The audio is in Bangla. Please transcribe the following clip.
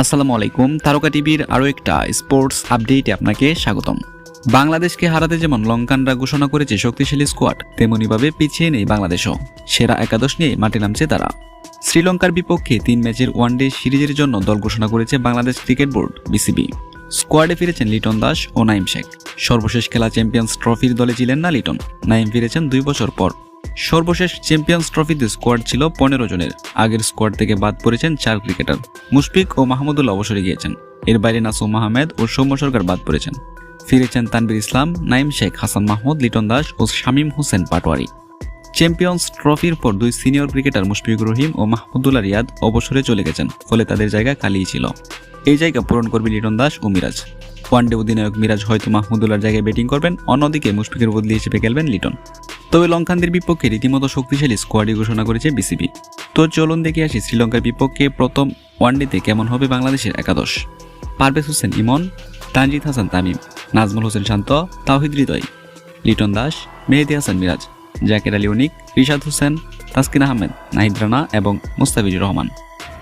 আসসালামু আলাইকুম, তারকা টিভির আরও একটা স্পোর্টস আপডেটে আপনাকে স্বাগতম। বাংলাদেশকে হারাতে যেমন লঙ্কানরা ঘোষণা করেছে শক্তিশালী স্কোয়াড, তেমনিভাবে পিছিয়ে নেই বাংলাদেশও। সেরা একাদশ নিয়ে মাঠে নামছে তারা। শ্রীলঙ্কার বিপক্ষে তিন ম্যাচের ওয়ানডে সিরিজের জন্য দল ঘোষণা করেছে বাংলাদেশ ক্রিকেট বোর্ড, বিসিবি। স্কোয়াডে ফিরেছেন লিটন দাস ও নাইম শেখ। সর্বশেষ খেলা চ্যাম্পিয়ন্স ট্রফির দলে ছিলেন না লিটন। নাইম ফিরেছেন দুই বছর পর। সর্বশেষ চ্যাম্পিয়ন্স ট্রফিতে স্কোয়াড ছিল পনেরো জনের। আগের স্কোয়াড থেকে বাদ পড়েছেন চার ক্রিকেটার। মুশফিক ও মাহমুদুল্লাহ অবসরে গিয়েছেন। এর বাইরে নাসুম মাহমেদ ও সৌম্য সরকার বাদ পড়েছেন। ফিরেছেন তানবির ইসলাম, নাইম শেখ, হাসান মাহমুদ, লিটন দাস ও শামীম হোসেন পাটোয়ারি। চ্যাম্পিয়ন্স ট্রফির পর দুই সিনিয়র ক্রিকেটার মুশফিকুর রহিম ও মাহমুদুল্লাহ রিয়াদ অবসরে চলে গেছেন, ফলে তাদের জায়গা খালিই ছিল। এই জায়গা পূরণ করবে লিটন দাস ও মিরাজ। ওয়ানডে অধিনায়ক মিরাজ হয়তো মাহমুদুল্লাহর জায়গায় ব্যাটিং করবেন, অন্যদিকে মুশফিকের বদলি হিসেবে খেলবেন লিটন। তবে লঙ্কানদের বিপক্ষে রীতিমতো শক্তিশালী স্কোয়াডই ঘোষণা করেছে বিসিবি। তো চলুন দেখে আসি শ্রীলঙ্কার বিপক্ষে প্রথম ওয়ানডেতে কেমন হবে বাংলাদেশের একাদশ। পারভেজ হোসেন ইমন, তানজিদ হাসান তামিম, নাজমুল হোসেন শান্ত, তাওহিদ হৃদয়, লিটন দাস, মেহেদি হাসান মিরাজ, জাকের আলী অনিক, রিশাদ হোসেন, তাসকিন আহমেদ, নাহিদ রানা এবং মুস্তাফিজুর রহমান।